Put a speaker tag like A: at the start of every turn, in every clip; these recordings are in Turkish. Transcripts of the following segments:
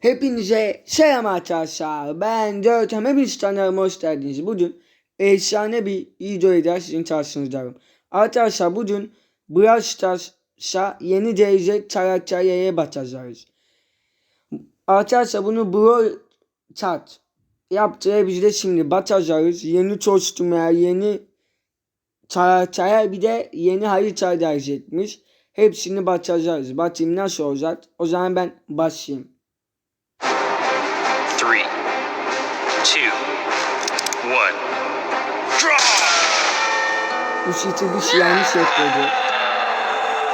A: Hepinize selam arkadaşlar. Ben Görkem. Hepiniz kanalıma hoş geldiniz. Bugün efsane bir video ile sizin karşınızdayım. Arkadaşlar bugün Brawl Stars'a yeni gelecek karakterlere bakacağız. Arkadaşlar bunu Brawl Chat yaptığı biz de şimdi bakacağız. Yeni kostümler, yeni karakterler bir de yeni harita gelecekmiş. Hepsini bakacağız. Bakayım nasıl olacak. O zaman ben başlayayım.
B: Two, one. Draw!
A: Bu şiti bir şey yanlış ekledi.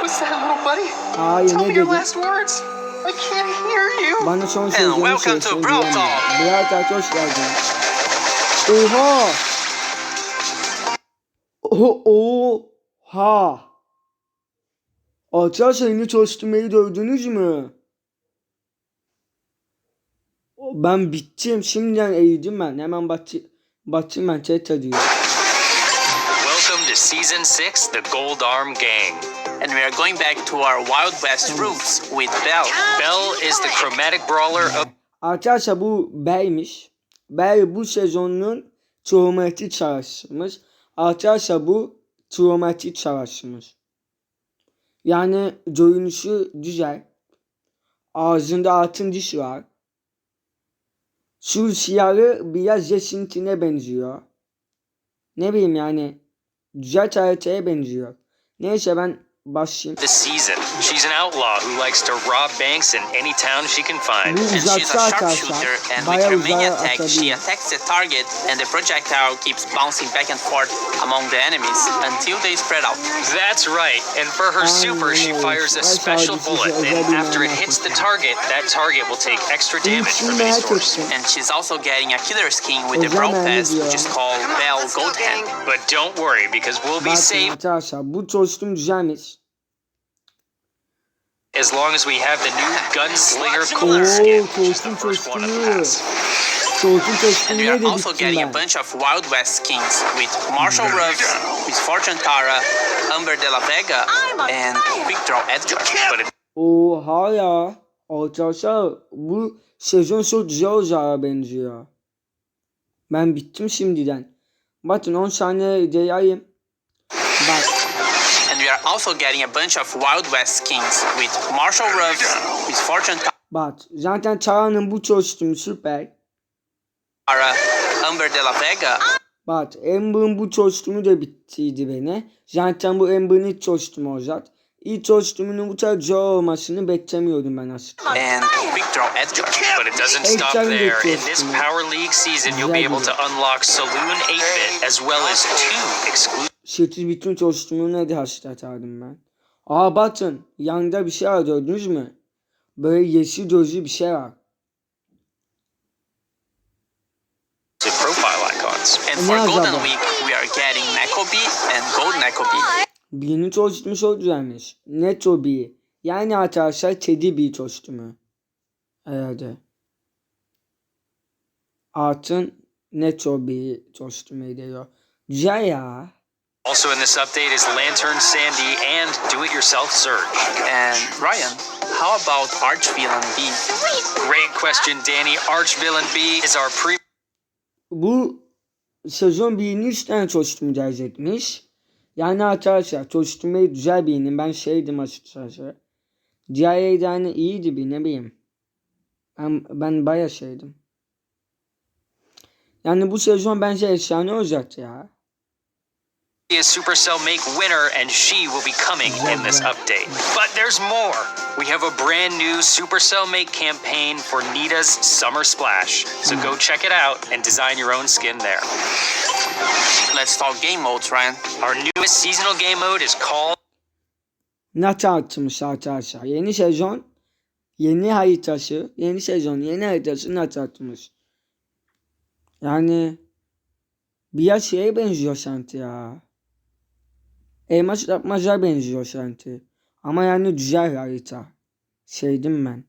C: What's that, little buddy?
A: Hayır
C: Tell
A: ne
C: me your
A: dedi?
C: last words. I can't hear you.
A: Bana son
B: welcome to
A: söylesin
B: Brawl. Talk.
A: Brawl Talk hoş geldin. Oha! Oha! Arkadaşlar yeni kostümleri gördünüz mü? Ben bittim. Şimdiden eğildim ben. Hemen bakayım. Bakayım ben chat diyor.
B: Welcome to Season 6, The Gold Arm Gang.
C: And we are going back to our Wild West roots with Belle.
B: Belle is the chromatic brawler of
A: Arkadaşlar bu Bey'miş. Bey bu sezonun travmatik savaşçımız. Arkadaşlar bu travmatik savaşçımız. Yani görünüşü güzel. Ağzında altın diş var. Şu siyahı biraz Jesint'ine benziyor. Ne bileyim yani. Güzel haritaya benziyor. Neyse ben başlayayım.
B: the season. She's an outlaw who likes to rob banks in any town she can find.
C: And she's a sharpshooter, and with
A: Bayağı
C: her mini
A: uzağa
C: attack, she attacks the target, and the projectile keeps bouncing back and forth among the enemies until they spread out.
B: That's right. And for her super, she fires a special bullet. And after it hits the target, that target will take extra damage from any source.
C: And she's also getting a killer skin with the
A: O
C: Brawl Pass, which is called Bell Gold Hand.
B: But don't worry, because we'll be
A: Bakın
B: safe
A: arkadaşlar bu kostüm güzelmiş.
B: As long as we have the new Gunslinger
A: Oo,
B: Cooler skin, which is the first one of the pass.
C: And we are also getting a bunch of Wild West skins with Marshall Ruffs, Miss Fortune Tara, Amber de la Vega, and Quick Draw Edgar.
B: But it
A: Oha ya. Oh, Arkadaşlar bu sezon çok güzel olacağı benziyor. Ben bittim şimdiden. Bakın 10 saniye deyayım. Bak.
C: Also getting a bunch of Wild West skins with Marshall Ruffs, Miss Fortune
A: Bak. Zaten Çağrı'nın bu kostümü süper.
C: Tara, Amber de la Vega,
A: Bak Amber'ın bu kostümü de bittiydi beni. Zaten bu Amber'ın ilk kostümü olacak. İlk kostümünün bu kadar güzel olmasını beklemiyordum ben aslında.
C: and Quick Draw Edgar.
B: but it doesn't stop there. In this Power League season, you'll be able to unlock Saloon 8-bit as well as two exclusive
A: 8 bütün kostümüne de hasretardım ben. Aa bakın yanında bir şey var gördünüz mü? Böyle yeşil gözlü bir şey var.
C: And for Golden. Week, we are getting Nekobi and Gold Nekobi.
A: Birinin kostümü çok güzelmiş. Netto bir. Yani arkadaşlar kedi bir kostümü. Herhalde. Artın bir kostümü diyor. Güzel ya.
B: Also in this update is Lantern Sandy and Do-It-Yourself Surge.
C: And Ryan, how about Archvillain B?
B: Great question, Danny. Archvillain B is our pre
A: Bu sezon birinin 3 tane kostümü gelecekmiş. Yani arkadaşlar kostümü güzel birinin. Ben şeydim açıkçası. De hani iyiydi bir ne bileyim. Ben, ben baya şeydim. Yani bu sezon bence efsane olacak ya.
B: Is Supercell Make winner, and she will be coming in this update. But there's more. We have a brand new Supercell Make campaign for Nita's Summer Splash. So go mm. check it out and design your own skin there.
C: Let's talk game modes, Ryan.
B: Our newest seasonal game mode is called
A: Nat atmış arkadaşlar. Yeni sezon yeni haritası, yeni sezon yeni haritası Nat atmış. Yani biraz şeye benziyor sanki ya. Elmas yapmaca benziyor sanki. Ama yani güzel harita. Sevdim ben.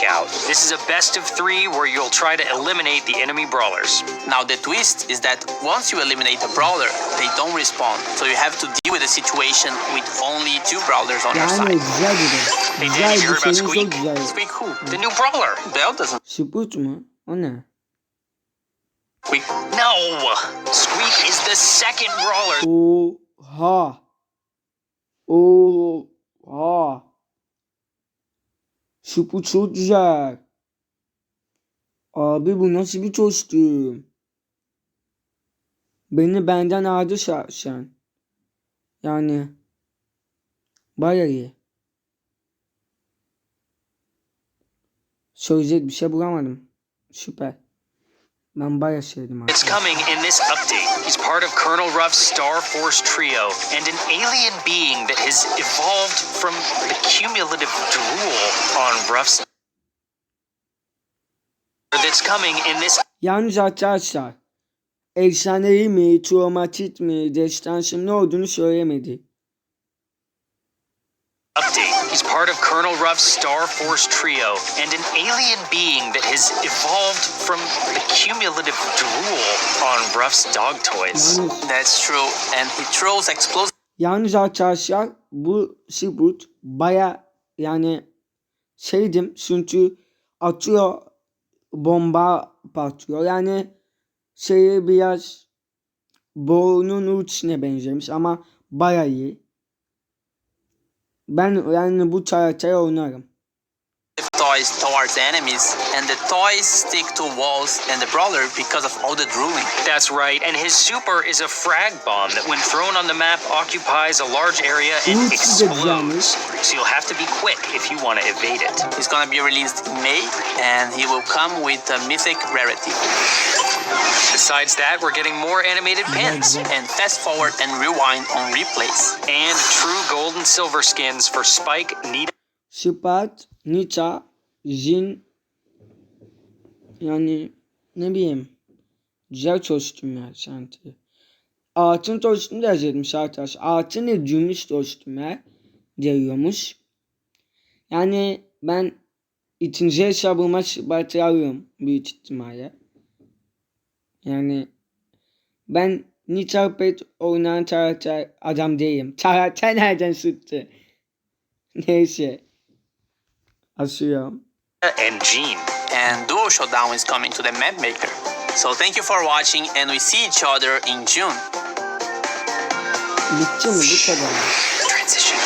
B: knockout. This is a best of three where you'll try to eliminate the enemy brawlers.
C: Now the twist is that once you eliminate a brawler, they don't respawn. So you have to deal with the situation with only two brawlers on your
A: Yani
C: side.
A: güzel gibi.
B: Hey,
A: Güzel
B: Danny, you
A: bir
B: heard about Squeak?
C: Squeak who?
B: The new brawler.
C: Bell doesn't
A: Sput mu? O ne?
C: Squeak.
B: No! Squeak is the second brawler.
A: Oha. Oha. Sput çok güzel. Abi bu nasıl bir kostüm? Beni benden aldı şahsen. Yani. Baya iyi. Söyleyecek bir şey bulamadım. Süper. Ben baya sevdim abi.
B: It's coming in this update. He's part of Colonel Ruff's Star Force trio and an alien being that has evolved from the cumulative drool on Ruff's. That's coming in this
A: Yalnız arkadaşlar efsanevi mi, travmatik mi, destansı ne olduğunu söylemedi.
B: Update. He's part of Colonel Ruff's Star Force trio and an alien being that has evolved from the cumulative drool on Ruff's dog toys.
C: That's true. And he throws explosive
A: yalnız arkadaşlar bu Sibut baya yani şeydim çünkü atıyor bomba patlıyor. Yani şeyi biraz boğunun uçuna benzemiş ama baya iyi. Ben yani bu karaktere oynarım.
C: toys towards enemies, and the toys stick to walls and the brawler because of all the drooling.
B: That's right, and his super is a frag bomb that, when thrown on the map, occupies a large area and
A: Ooh, it's a
B: explodes. So you'll have to be quick if you want to evade it.
C: He's gonna be released in May, and he will come with a mythic rarity.
B: Besides that, we're getting more animated pins
C: And fast forward and rewind on replays.
B: and true gold and silver skins for Spike, Nita,
A: Spark, Nita, Jin yani ne bileyim güzel kostümler sanki. Altın kostüm de yazılmış arkadaş. Altın ve gümüş kostümler geliyormuş. Yani ben ikinci hesabıma Spark'ı alıyorum büyük ihtimalle. Yani ben oynayan karakter adam değilim. Karakter nereden çıktı? Neyse. Asıyorum.
B: and Jean.
C: And Duo Showdown is coming to the map maker. So thank you for watching, and we see each other in June.
A: Bitti mi bu kadar?
B: Transition.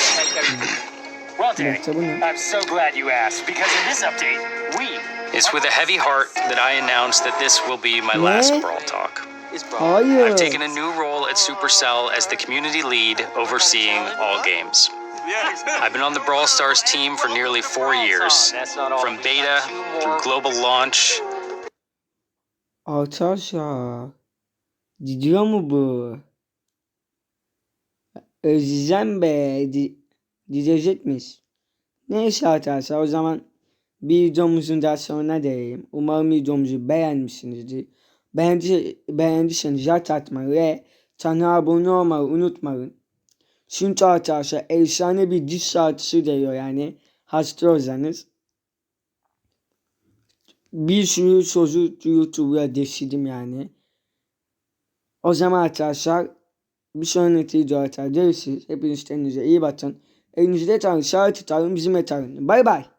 D: Well, Danny,
A: Bitti bu ne?
D: I'm so glad you asked because in this update, we
B: It's with a heavy heart that I announce that this will be my last Brawl Talk.
A: Hayır.
B: I've taken a new role at Supercell as the community lead overseeing all games. I've been on the Brawl Stars team for nearly four years, from beta through global launch.
A: Arkadaşlar. Gidiyor mu bu? Özleyeceğim be. Gidecekmiş. Neyse arkadaşlar o zaman bir videomuzun daha sonuna değeyim. Umarım videomuzu beğenmişsinizdir. Beğendi, beğendiyseniz like atmayı ve kanala abone olmayı unutmayın. Çünkü arkadaşlar efsane bir diş şarkısı geliyor yani. Hasta olsanız. Bir sürü sözü YouTube'a deşirdim yani. O zaman arkadaşlar bir sonraki videoda görüşürüz. Hepiniz kendinize iyi bakın. Elinizde tarın, şahit tarın, bizim tarın. Bay bay.